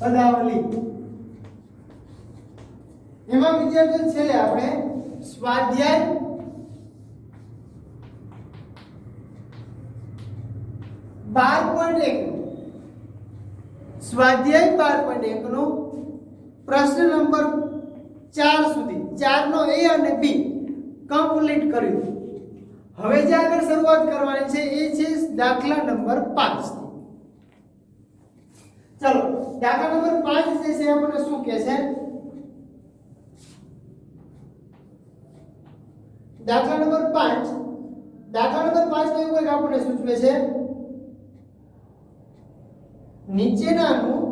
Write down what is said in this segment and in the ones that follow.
પદાવલી એમાં વિદ્યાર્થીઓ છેલ્લે આપણે સ્વાધ્યાય બાર પોઈન્ટ એક. સ્વાધ્યાય બાર પોઈન્ટ એક નો પ્રશ્ન નંબર ચાર સુધી, ચાર નો એ અને બી કમ્પ્લીટ કર્યું. હવે જે આગળ શરૂઆત કરવાની છે, એ છે દાખલા નંબર પાંચ. ચલો, દાખલા નંબર પાંચ જે છે, આપણને શું કહે છે? દાખલા નંબર પાંચ. દાખલા નંબર પાંચ તો એવું કંઈક આપણને સૂચવે છે. નીચેનાનું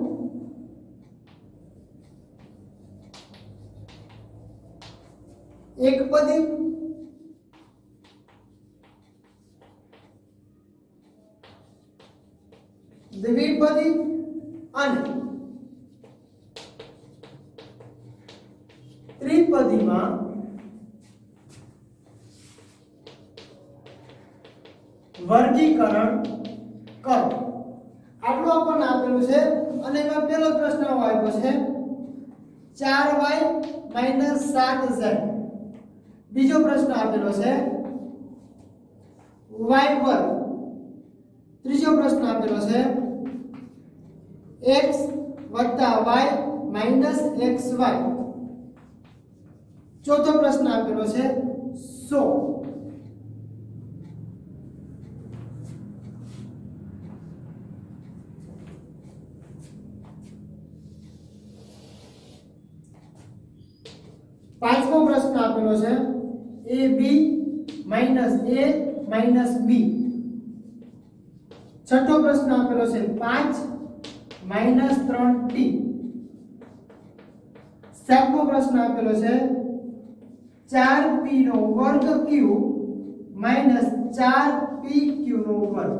એક પદી x y xy ચોથો પ્રશ્ન આપેલો છે 100 પાંચમો પ્રશ્ન આપેલો છે એ બી માઇનસ એ માઇનસ બી છઠ્ઠો પ્રશ્ન આપેલો છે પાંચ માઇનસ ત્રણ ટી. સાતમો પ્રશ્ન આપેલો છે, ચાર પી નો વર્ગ ક્યુ માઇનસ ચાર પી ક્યુ નો વર્ગ?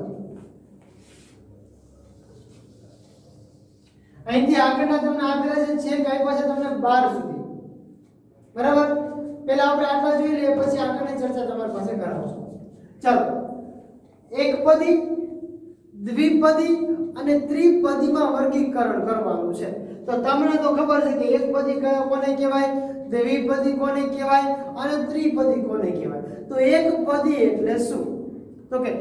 અહીંથી આગળના તમને આપેલા છે, છેક આપ્યા છે તમને બાર સુધી. બરાબર? પહેલા આપણે આટલા જોઈ લઈએ, પછી આગળની ચર્ચા તમારી પાસે કરાવશું. ચાલો. એક પદી દ્વિપદી અને ત્રિપદીમાં વર્ગીકરણ કરવાનું છે. તો તમને તો ખબર છે કે એક પદી કોને કહેવાય? દ્વિપદી કોને કહેવાય? અને ત્રિપદી કોને કહેવાય? તો એક પદી એટલે શું? તો કે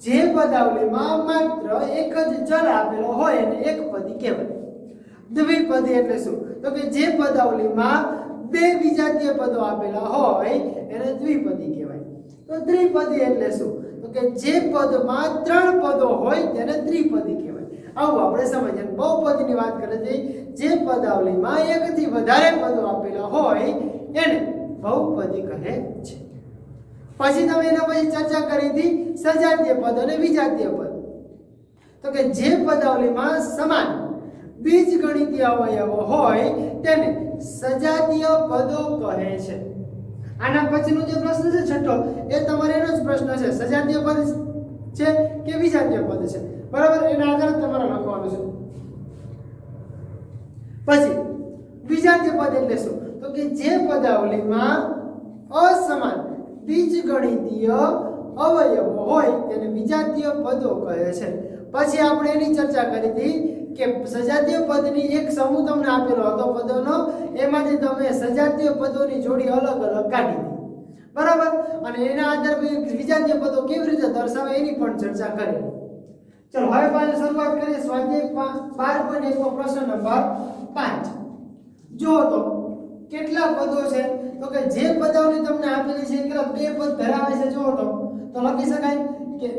જે પદાવલીમાં માત્ર એક જ ચલ આપેલો હોય એને એક પદી કહેવાય. દ્વિપદી એટલે શું? તો કે જે પદાવલીમાં બે વિજાતીય પદો આપેલા હોય એને દ્વિપદી કહેવાય. તો ત્રિપદી એટલે શું? કે જે પદમાં ત્રણ પદો હોય તેને ત્રિપદી કહેવાય. આવું આપણે સમજીએ. બહુપદીની વાત કરીએ છે જે પદાવલીમાં એકથી વધારે પદો આપેલા હોય એને બહુપદી કહે છે. પછી તમે એના પછી ચર્ચા કરી હતી સજાતીય પદ અને વિજાતીય પદ. તો કે જે પદાવલીમાં સમાન બીજ ગણિતીય અવયવો હોય તેને સજાતીય પદો કહે છે. આના પછીનો જે પ્રશ્ન છે છઠ્ઠો, એ તમારે એનો જ પ્રશ્ન છે. સજાતીય પદ છે કે વિજાતીય પદ છે? બરાબર? એના આધારે તમારે લખવાનું છે. પછી, વિજાતીય પદ એટલે શું? તો કે જે પદાવલીમાં અસમાન બીજગણિતીય અવયવો હોય, તેને વિજાતીય પદો કહે છે. પછી આપણે એની ચર્ચા કરી હતી કે સજાતીય પદની એક સમૂહ તમને આપેલો હતો પદોનો, એમાંથી તમે સજાતીય પદોની જોડી અલગ અલગ કાઢી બરાબર? અને એના આધારે વિજાતીય પદો કેવી રીતે દર્શાવે એની પણ ચર્ચા કરી. ચલો, હવે પાછું શરૂઆત કરીએ સ્વાધ્યાય બાર પોઈન્ટ એકનો પ્રશ્ન નંબર પાંચ. જો તો કેટલા પદો છે? તો કે જે પદાવલી તમને આપેલી છે કેટલા બે પદ ધરાવે છે, જો તો. તો લખી શકાય કે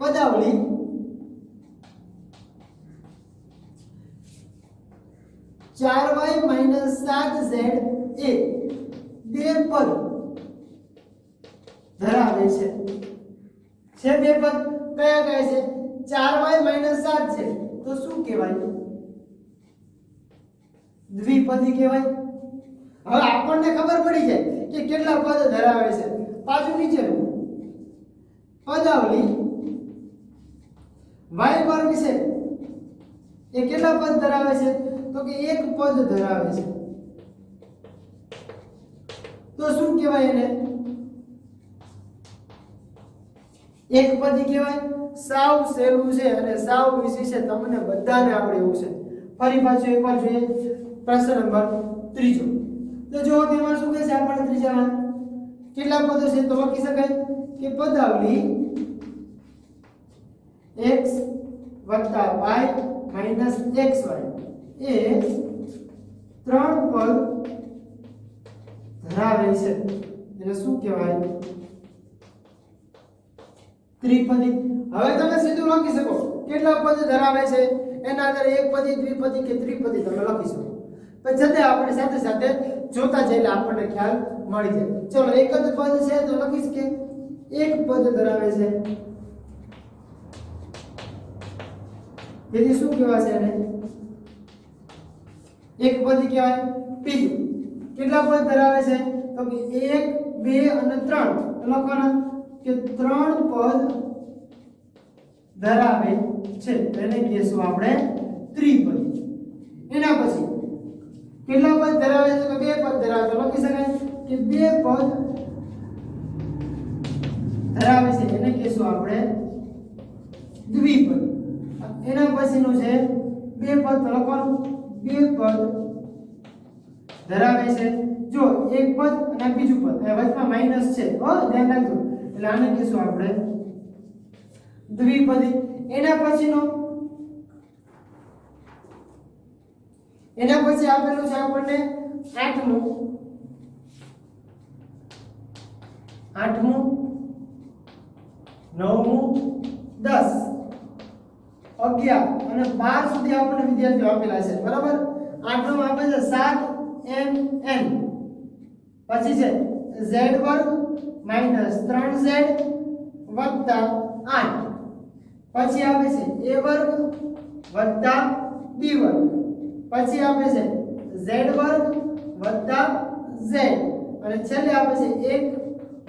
પદાવલી ચાર વાય માઇનસ સાત ઝેડ એ બે પદ ધરાવે છે. છે બે પદ? કયા કયા છે? ચાર વાય માઇનસ સાત છે. તો શું કહેવાય? દ્વિપદી કહેવાય. હવે આપણને ખબર પડી જાય કે કેટલા પદ ધરાવે છે. પાછું નીચેનું પદાવલી વાય વર્ગ છે એ કેટલા પદ ધરાવે છે? તો કે એક પદ ધરાવે છે. તો શું કહેવાય એને? એક પદી કહેવાય? સાવ સહેલું છે અને સાવ ઈઝી છે. તમને બધાને આવડે એવું છે. ફરી પાછું એકવાર જોઈએ. પ્રશ્ન નંબર ત્રીજો. તો જો તેમાં શું કહે છે આપણે ત્રીજામાં કેટલા પદો છે તો લખી શકાય? કે પદાવલી x વત્તા y એક્સ વાય એ ત્રણ પદ ધરાવે છે. એટલે શું કહેવાય? ત્રિપદી. હવે તમે સીધું લખી શકો. કેટલા પદ ધરાવે છે? એના આધારે એક પદી, દ્વિપદી કે ત્રિપદી તમે લખી શકો. પણ છતાં આપણે સાથે સાથે જોતા જઈને આપણને ખ્યાલ મળી જાય. ચલો, એક જ પદ છે તો લખીશ કે એક પદ ધરાવે છે. તેથી શું કહેવાશે એને? એક પદી કહેવાય બીજું કેટલા પદ ધરાવે છે? તો કે એક, બે અને ત્રણ. લખવાના કે ત્રણ પદ ધરાવે છે. એને કહેશું આપણે ત્રિપદ. એના પછી, કેટલા પદ ધરાવે છે? તો બે પદ ધરાવે તો લખી શકાય કે બે પદ ધરાવે છે. એને કહેશું આપણે દ્વિપદ. એના પછીનું છે બે પદ લખવાનું, બે પદ ધરાવે છે. જો એક પદ અને બીજું પદ એ વચમાં માઇનસ છે. હો, ધ્યાન રાખજો. એટલે આને કહીશું આપણે દ્વિપદી. એના પછીનો, એના પછી આપેલું છે આપણને આઠમું. આઠમું, નવમું, દસ. અગિયાર અને બાર સુધી આપણને વિદ્યાર્થીઓ આપેલા છે. બરાબર? આઠમું આપે છે સાત એમ એન. પછી છે ઝેડ વર્ગ માઇનસ ત્રણ ઝેડ વત્તા આઠ. પછી આપે છે એ વર્ગ વત્તા બી વર્ગ. પછી આપે છે ઝેડ વર્ગ વત્તા ઝેડ. અને છેલ્લે આપે છે એક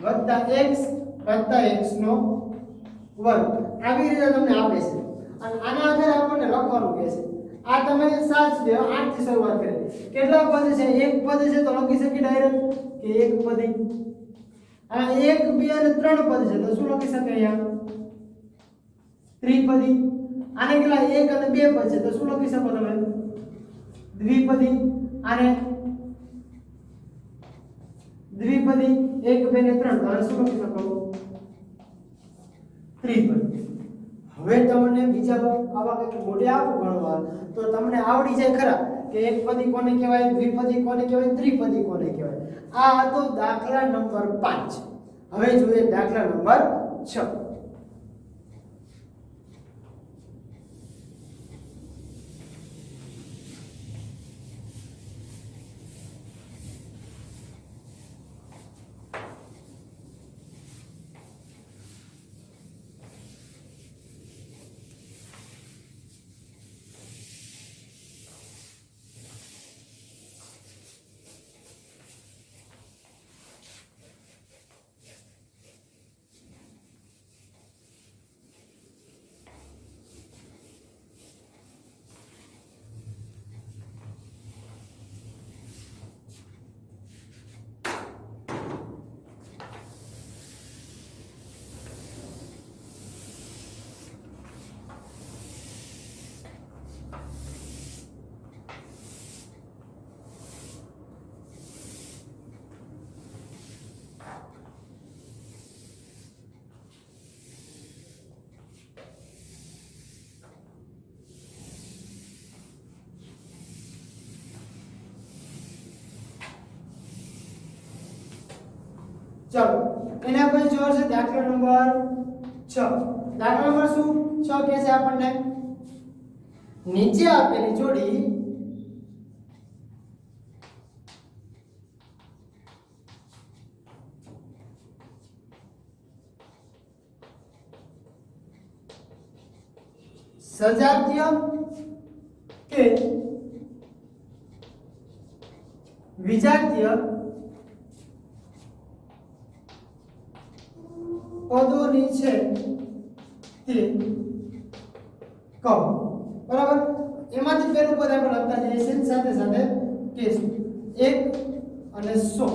વત્તા એક્સ વત્તા એક્સ નો વર્ગ. આવી રીતે તમને આપે છે. અને આના આધારે આપણને લખવાનું કહે છે. આ તમે સાચ દેવો આઠથી શરૂઆત કરી. કેટલા પદ છે? એક પદ છે તો લખી શકી ડાયરેક્ટ કે એક પદી આ એક, બે અને ત્રણ પદ છે તો શું લખી શકાય અહીંયા? ત્રિપદી. આને કેટલા? એક અને બે પદ છે તો શું લખી શકો તમે? દ્વિપદી. આને દ્વિપદી, એક, બે ને ત્રણ. તો શું લખી શકો? ત્રિપદી. હવે તમને બીજા આવા કંઈક મોઢે આપો ગણવા તો તમને આવડી જાય ખરા કે એક પદી કોને કહેવાય દ્વિપદી કોને કહેવાય ત્રિપદી કોને કહેવાય. આ હતો દાખલા નંબર પાંચ. હવે જોઈએ દાખલા નંબર 6 ચલો એના પછી જોર છે દાખલા નંબર 6 દાખલા નંબર શું 6 કહે છે આપણને નીચે આપેલી જોડી સજાતીય કે વિજાતીય તે કહો બરાબર? એમાંથી પહેલું પદ આપણે લખતા જઈએ છીએ. સાથે સાથે કેસ. એક અને સો.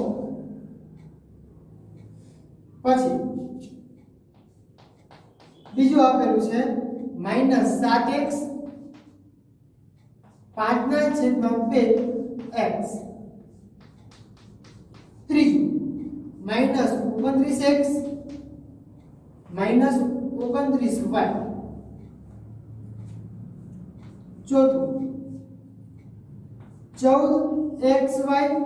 પછી બીજું આપેલું છે માઇનસ સાત એક્સ પાંચના છેદમાં બે એક્સ. ત્રીજું માઇનસ ઓગણત્રીસ એક્સ. માઇનસ ઓગણત્રીસ વાય ચોથું ચૌદ એક્સ વાય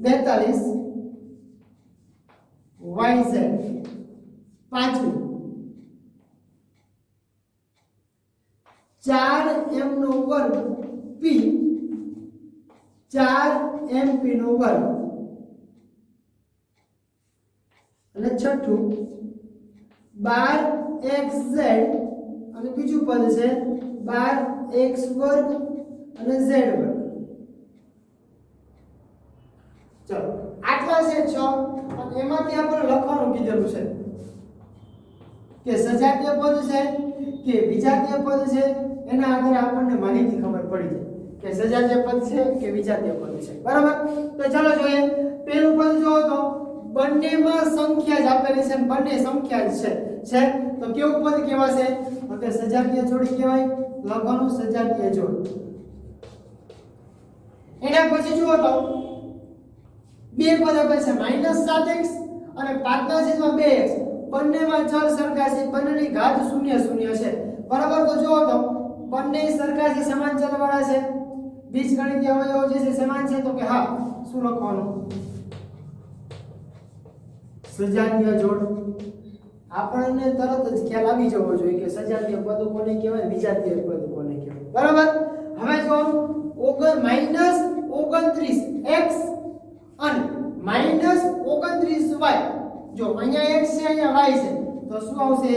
બેતાલીસ વાય ઝેડ પાંચમું ચાર એમ નો વર્ગ પી ચાર એમ પી નો વર્ગ અને છઠ્ઠું, બાર એક્સ ઝેડ, અને બીજું પદ છે બાર એક્સ વર્ગ અને ઝેડ વર્ગ. ચલો, આટલા છે છ, અને એમાંથી આપણે લખવાનું કીધેલું છે કે સજાતીય પદ છે કે વિજાતીય પદ છે, એના આધારે આપણને માહિતી ખબર પડી જાય કે સજાતીય પદ છે કે વિજાતીય પદ છે. બરાબર? તો ચાલો જોઈએ. પહેલું પદ જો તો બંનેમાં સંખ્યા જ આપેલી છે બંને સંખ્યા જ છે. તો કેવું પદ કહેવાશે? તો કે સજાતીય જોડી કહેવાય. લખવાનું સજાતીય જોડ. એના પછી જુઓ તો, બે પદ આપે છે. માઇનસ સાત એક્સ અને પાંચના છેદમાં બે એક્સ. બંનેમાં ચલ સરખા છે. બંનેની ઘાત શૂન્ય શૂન્ય છે. બરાબર તો જુઓ તો, બંને સરખા છે, સમાન ચલ વાળા છે. બીજગણિતીય અવયવો જે છે, સમાન છે તો કે હા, શું લખવાનું? સજાતીય જોડ. આપણને તરત જ ખ્યાલ આવી જવો જોઈએ કે સજાતીય પદ કોને કહેવાય, વિજાતીય પદ કોને કહેવાય. બરાબર? હવે જો ઓગણ માઇનસ ઓગણત્રીસ એક્સ અને માઇનસ ઓગણત્રીસ વાય, જો અહીંયા એક્સ છે, અહીંયા વાય છે, તો શું આવશે?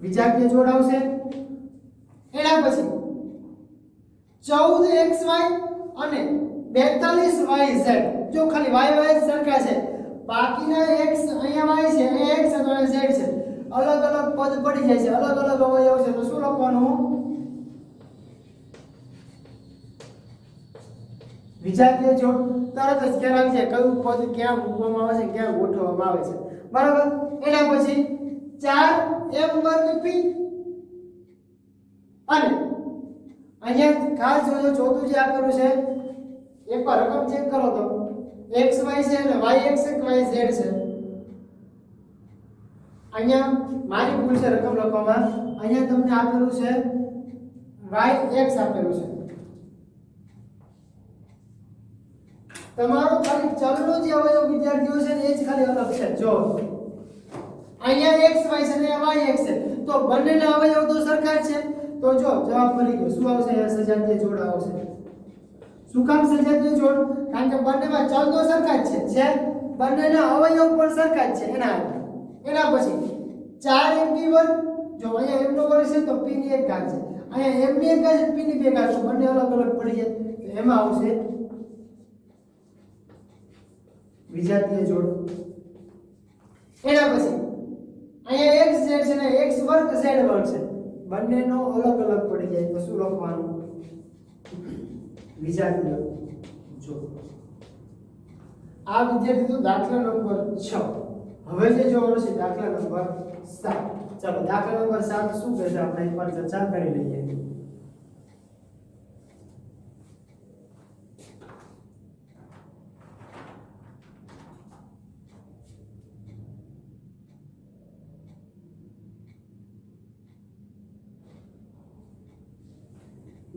વિજાતીય જોડ આવશે. એના પછી ચૌદ એક્સ વાય અને બેતાલીસ વાય ઝેડ. જો ખાલી વાય વાય સરખા છે, બાકીના એક્સ અહીંયા વાય છે અહીંયા એક્સ અને ઝેડ છે. અલગ અલગ પદ પડી જાય છે, અલગ અલગ અવયવ છે. તો શું લખવાનું? વિજાતીય જો તરત જ ખ્યાલ છે કયું પદ ક્યાં મૂકવામાં આવે છે, ક્યાં ગોઠવવામાં આવે છે. બરાબર? એના પછી ચાર એમ વર્ગ પી. અને અહીંયા ખાસ જોજો, ચોથું જે આપેલું છે એકવાર રકમ ચેક કરો તો. એક્સ વાય છે અને વાય એક્સ એક વાય ઝેડ છે. અહીંયા મારી ભૂલ છે રકમ લખવામાં. અહીંયા તમને આપેલું છે વાય એક્સ આપેલું છે. તમારો ખાલી ચલનો જે અવયવ વિદ્યાર્થીઓ છે એ જ ખાલી અલગ છે. જો. અહીંયા એક્સ વાય છે અને વાય એક્સ છે. તો બંનેના અવયવ તો સરખા છે. તો જો જવાબ મળી ગયો. શું આવશે? સજાતીય જોડ આવશે. શું કામ સજાતીય જોડ? કારણ કે બંનેમાં ચલ તો સરખા જ છે. છે? બંનેના અવયવ પણ સરખા જ છે. એના એના પછી 4 mp વર્ગ જો અહીંયા m નો વર્ગ છે, તો p ની એક ઘાત છે. અહીંયા m ની એક ઘાત છે, p ની બે ઘાત છે. બંને અલગ અલગ પડી જાય. તો એમાં આવશે વિજાતીય જોડ. એના પછી, અહીંયા x z છે ને x વર્ગ z વર્ગ છે. બંનેનો અલગ અલગ પડી જાય. તો શું લખવાનું? વિજાતીય જો આ વિદ્યાર્થી તો દાખલા નંબર 6 હવે જે જોવાનું છે દાખલા નંબર 7 ચાલો, દાખલા નંબર 7 શું કહે છે આપણે એકવાર ચર્ચા કરી લઈએ.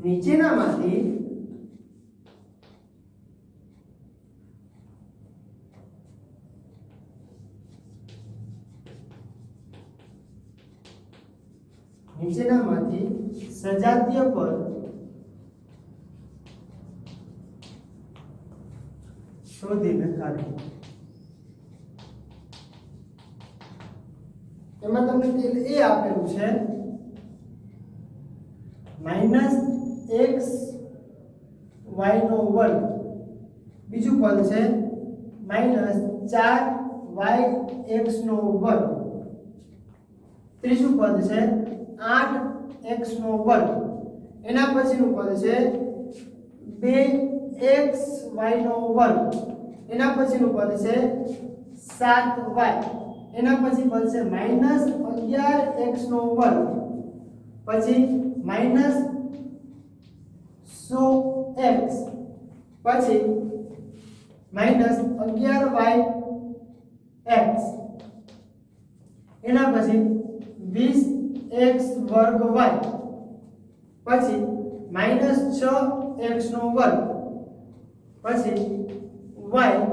નીચેનામાંથી સજાતીય પદ શોધીને કાઢો એમાં તમને પેલું એ આપેલું છે માઇનસ એક્સ વાયનો વર્ગ બીજું પદ છે માઇનસ ચાર વાય એક્સનો વર્ગ ત્રીજું પદ છે આઠ એક્સનો વર્ગ એના પછીનું પદ છે બે એક્સ વાયનો વર્ગ. એના પછીનું પદ છે સાત વાય. એના પછી પદ છે માઇનસ અગિયાર એક્સનો વર્ગ. પછી માઇનસ સો એક્સ. પછી માઇનસ અગિયાર વાય એક્સ. એના પછી વીસ એક્સ વર્ગ વાય. પછી માઇનસ છ એક્સ નો વર્ગ. પછી વાય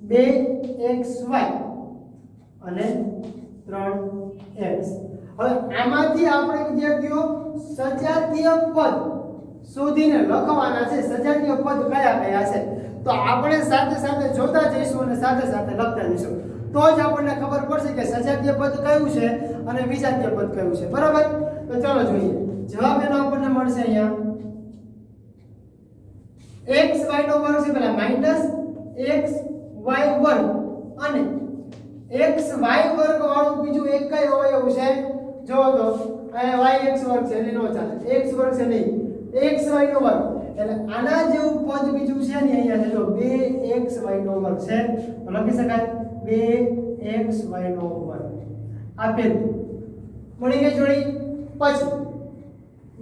બે એક્સ વાય અને ત્રણ એક્સ. હવે આમાંથી આપણે વિદ્યાર્થીઓ સજાતીય પદ શોધીને લખવાના છે. સજાતીય પદ કયા કયા છે? તો આપણે સાથે સાથે જોતા જઈશું અને સાથે સાથે લખતા જઈશું. તો જ આપણને ખબર પડશે કે સજાતીય પદ કયું છે અને વિજાતીય પદ કયું છે. બરાબર? તો ચાલો જોઈએ. જવાબ એનો આપણને મળશે અહીંયા. X, y નો વર્ગ છે પેલા માઇનસ x, y વર્ગ. અને x, y વર્ગ વાળું બીજું એક કઈ અવયવ છે? જો તો અહીંયા y, x વર્ગ છે એટલે નો ચાલે. X વર્ગ છે નહીં. X, y નો વર્ગ. એટલે આના જેવું પદ બીજું છે ને અહીંયા છે, જો. 2 x, y નો વર્ગ છે. લખી શકાય. 2 x, y નો વર્ગ. આપેલ. મળી ગઈ જોડી? પછી.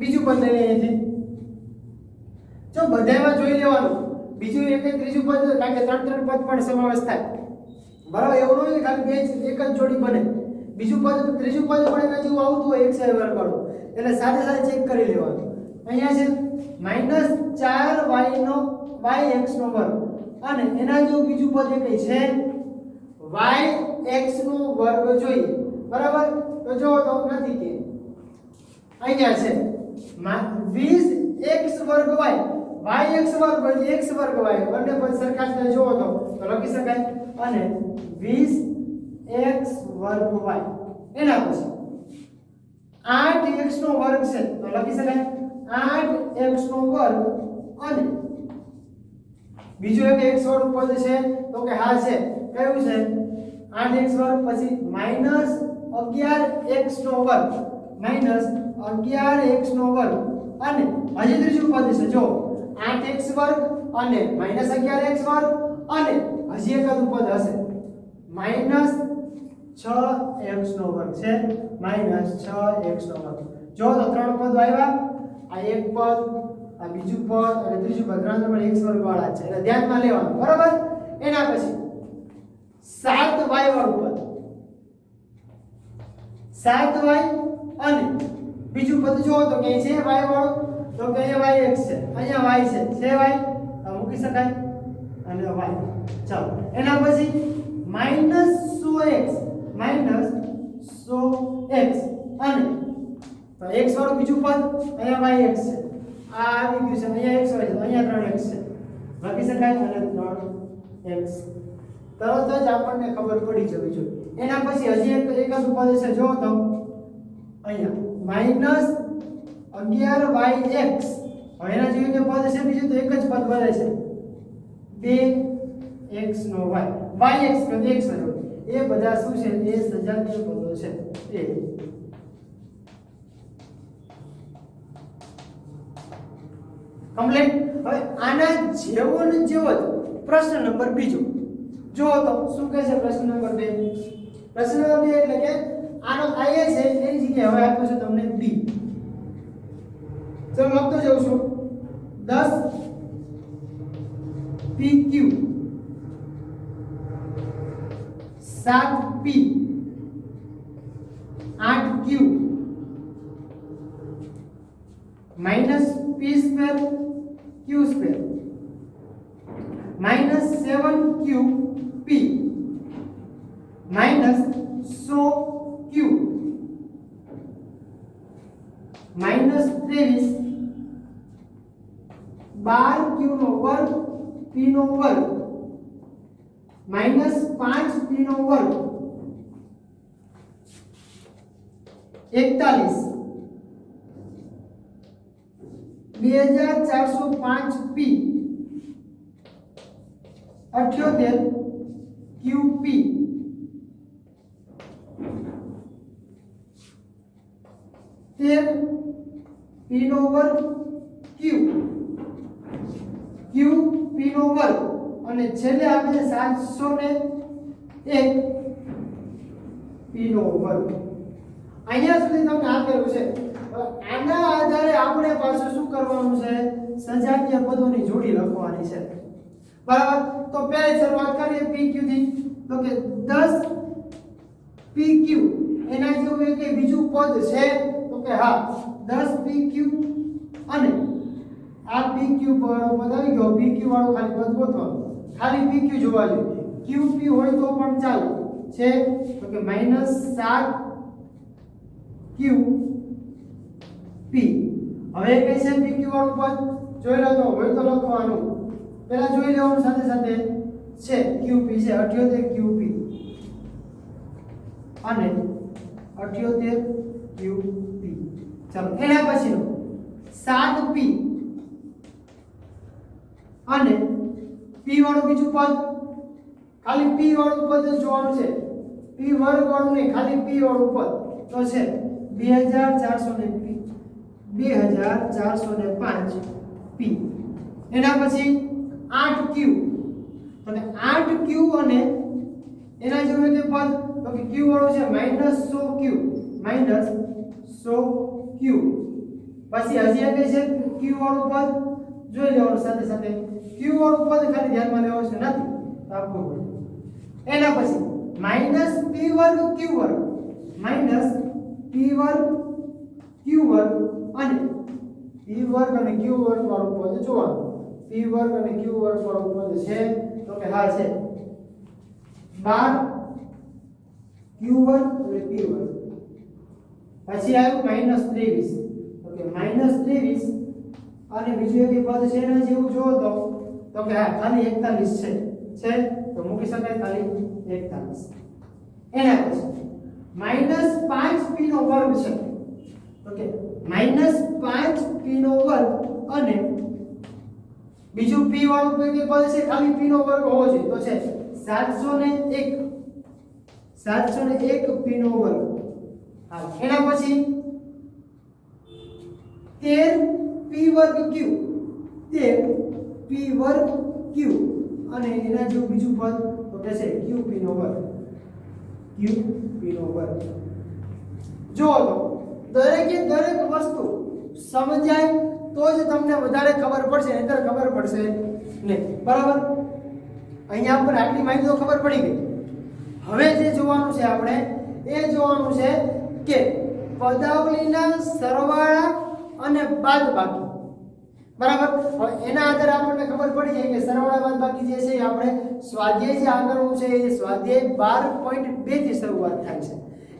બીજું પદ લઈને અહીંયાથી જો બધામાં જોઈ લેવાનું. બીજું એક એક ત્રીજું પદ, કારણ કે ત્રણ ત્રણ પદ પણ સમાવેશ થાય. બરાબર, એવું નહીં ખાલી બે એક જ જોડી બને. બીજું પદ ત્રીજું પદ પણ એના જેવું આવતું હોય, એક વર્ગ વાળું એટલે સાથે સાથે ચેક કરી લેવાનું. અહીંયા છે માઇનસ ચાર વાય નો વાય એક્સ નો વર્ગ. અને એના જેવું બીજું પદ એક છે? વાય એક્સ નો વર્ગ જોઈએ. બરાબર? તો જો નથી કે. અહીંયા છે. વીસ એક્સ વર્ગ વાય. વાય એક્સ વર્ગ એક્સ વર્ગ વાય. બંને પદ સરખા જોવો તો. તો લખી શકાય. અને વીસ એક્સ વર્ગ વાય. એના પછી આઠ એક્સ વર્ગ છે. તો લખી શકાય. આઠ એક્સ વર્ગ અને બીજું એક એક્સ વર્ગ પદ છે. તો કે હા છે. કયું છે? આઠ એક્સ વર્ગ પછી માઇનસ અગિયાર એક્સ નો વર્ગ. માઇનસ અગિયાર એક્સ નો વર્ગ અને હજી ત્રીજું પદ છે. જો આઠ એક્સ વર્ગ અને માઇનસ અગિયાર એક્સ વર્ગ અને હજી એક પદ હશે. માઇનસ છ એક્સ નો વર્ગ છે. માઇનસ છ એક્સ નો વર્ગ. જો તો ત્રણ પદ આવ્યા. આ એક પદ, આ બીજું પદ અને ત્રીજું પદ. ત્રણ ત્રણ એક્સ વર્ગ વાળા છે. એટલે ધ્યાનમાં લેવાનું, બરાબર? એના પછી સાત વાય વાળું પદ. સાત વાય અને બીજું પદ જો તો કે છે y વાળું, તો કે અહીંયા એક્સ છે. અહીંયા વાય છે. છે વાય? તો મૂકી શકાય. અને વાય. ચાલો. એના પછી માઇનસ સો એક્સ. માઇનસ સો એક્સ. અને તો x વાળું બીજું પદ અહીંયા એક્સ છે. આ આવી ગયું છે. અહીંયા x હોય છે. અહીંયા ત્રણ એક્સ છે. લખી શકાય અને ત્રણ એક્સ. તરત જ આપણને ખબર પડી જવી જોઈએ. એના પછી હજી એક એક જ પદ છે. જો તો. અહીંયા. માઇનસ અગિયાર વાય એક્સ. હવે એના જેવું જે પદ છે, બીજું તો એક જ પદ બને છે. બે એક્સ નો વાય. વાય એક્સ કે એક્સ નો એ બધા શું છે? એ સજાતીય પદો છે. એ. કમ્પ્લીટ? હવે આના જેવો ને જેવો પ્રશ્ન નંબર બીજો. જો તો શું કહે છે પ્રશ્ન નંબર બે? પ્રશ્ન નંબર બે એટલે કે આનો આઈએસ છે, એની જગ્યાએ હવે આપ્યું છે તમને બી ચલો લખતો જાઉં છું. 10 PQ 7P 8Q minus P square Q square. Minus 7QP minus 100Q minus ત્રેવીસ બાર ક્યુ નો વર્ગ, પી નો વર્ગ. માઇનસ પાંચ પી નો વર્ગ. એકતાલીસ. બે હજાર ચારસો પાંચ પી. અઠ્યોતેર ક્યુ પી. તેર પી નો વર્ગ ક્યુ ક્યુ પી નો વર્ગ. અને છેલ્લે આપણે સાતસો ને એક પી નો વર્ગ. અહીંયા સુધી તમને આપેલું છે. આના આધારે આપણે પાછું શું કરવાનું છે? સજાતીય પદોની જોડી લખવાની છે. બરાબર? તો પહેલી શરૂઆત કરીએ પી ક્યુ થી. તો કે 10 પી ક્યુ એના જેવું એક બીજું પદ છે. કે હા, દસ પી ક્યુ અને આ પી ક્યુ બરોબર આવી ગયો પી ક્યુ વાળો ખાલી પદ ગોતવાનું ખાલી પી ક્યુ જોવા જોઈએ ક્યુ પી હોય તો પણ ચાલે. છે? તો કે માઇનસ સાત ક્યુ પી હવે કઈ છે પી ક્યુ વાળું પદ? જોઈ લો તો, હોય તો લખવાનું પહેલા જોઈ લેવાનું સાથે સાથે. છે ક્યુ પી છે 78 ક્યુ પી અને 78 ક્યુ ચાલો, એના પછીનો. સાત પી અને પી વાળું બીજું પદ? ખાલી પી વાળું પદ જોવાનું છે. પી વર્ગ વાળું નહીં, ખાલી પી વાળું પદ. તો છે 2400 ને પી 2405 પી એના પછી આઠ ક્યુ અને આઠ ક્યુ અને એના જેવું તે પદ? તો કે ક્યુ વાળું છે -100 ક્યુ -100 ક્યુ પછી હજી એક છે ક્યુ વાળું પદ. જોઈ લેવાનું સાથે સાથે. ક્યુ વાળું પદ ખાલી ધ્યાનમાં લેવાનું છે, નથી. આપવું એના પછી માઇનસ પી વર્ગ ક્યુ વર્ગ. માઇનસ પી વર્ગ ક્યુ વર્ગ. અને પી વર્ગ અને ક્યુ વર્ગ વાળું પદ જોવાનું. પી વર્ગ અને ક્યુ વર્ગ વાળું પદ છે, તો કે હા છે. 12 ક્યુ વર્ગ અને પી વર્ગ. પછી આવ્યું માઇનસ 23 ઓકે માઇનસ ત્રેવીસ 23 અને બીજું એક પદ છે એના જેવું જોવો તો તો કે હા, ખાલી 41 છે. છે? તો મૂકી શકાય ખાલી 41 એના પછી માઇનસ 5 p નો વર્ગ છે. ઓકે માઇનસ 5 p નો વર્ગ અને બીજું p વાળું કોઈ પદ છે? ખાલી p નો વર્ગ હોવો જોઈએ. તો છે 701 701 p નો વર્ગ. હા, એના પછી? 13 p વર્ગ q. 13 p વર્ગ q. અને એના જેવું બીજું પદ તો થશે છે q p નો વર્ગ. Q p નો વર્ગ. જો દરેકે દરેક વસ્તુ સમજાય તો જ તમને વધારે ખબર પડશે, નહીતર ખબર પડશે નહીં. બરાબર? અહીંયા પર આટલી માહિતી તો ખબર પડી ગઈ. હવે જે જોવાનું છે આપણે, એ જોવાનું છે કે પદાવલીના સરવાળા અને બાદબાકી બરાબર? એના આધારે આપણને ખબર પડી જાય કે સરવાળા બાદબાકી જે છે આપણે સ્વાધ્યાય જે આગળનું છે એ સ્વાધ્યાય બાર પોઈન્ટ બેથી શરૂઆત થાય છે.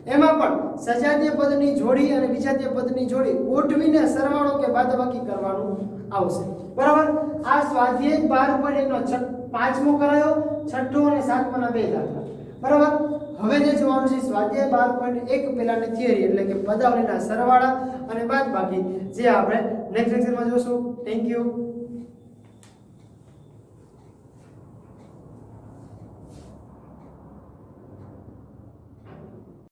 એમાં પણ સજાતીય પદની જોડી અને વિજાતીય પદની જોડી ગોઠવીને સરવાળો કે બાદબાકી કરવાનું આવશે. બરાબર? આ સ્વાધ્યાય બાર એકનો છ પાંચમો કરાયો, છઠ્ઠો અને સાતમાના બે દાખલા. બરાબર? હવે જે જોવાનું છે સ્વાધ્યાય બાર પોઈન્ટ એક પહેલાની થિયરી એટલે કે પદાવલીના સરવાળા અને બાદબાકી જે આપણે નેક્સ્ટ લેક્ચરમાં જોશું. Thank you